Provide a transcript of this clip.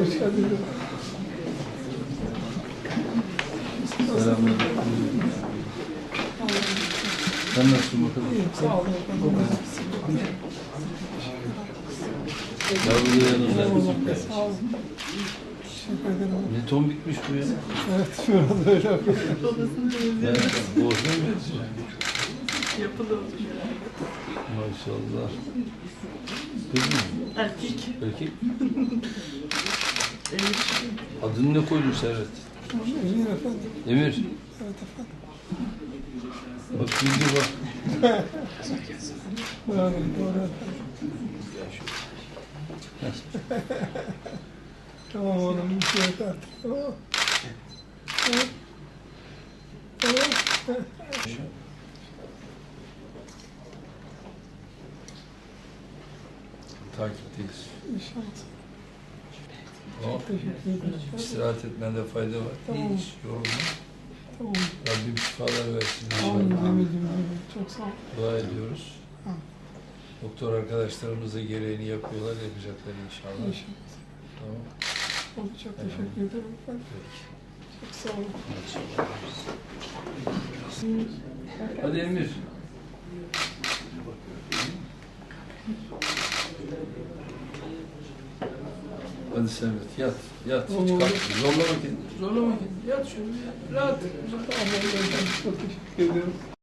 Hoş geldiniz. Selamünaleyküm. Sen nasılsın bakalım? Sağ olun. Yavru yanınızda. Sağ olun. Teşekkür ederim. Ne ton bitmiş bu ya? Evet, biraz öyle yapıyor. Evet, boğazına mı benziyor? Yapılı Maşallah. Kız mı? Erkek. Erkek? Adını ne koydun Servet? Emir efendim. Emir. Evet efendim. Bak bildi bak. Doğru, doğru. Tamam oğlum, bir şey yok artık. Tamam. Tamam. Tamam. Takipteyiz. İnşallah. Oh, Teşekkür ederim. istirahat etmende fayda var. Tamam. Hiç yorulma. Tamam. Rabbim şifalar versin Amin. inşallah. Emir'cim, Çok sağ ol. Dua ediyoruz. Tamam. Doktor arkadaşlarımız da gereğini yapıyorlar, yapacaklar inşallah. İnşallah. Tamam. Oldu, çok teşekkür ederim efendim. Peki. Çok sağ olun. Hadi Emir. Hadi Servet yat, yat. Kalk. Zorlama kendini. Zorlama kendini. Yat şöyle. Yat. Rahat. Tamam, çok teşekkür ederim.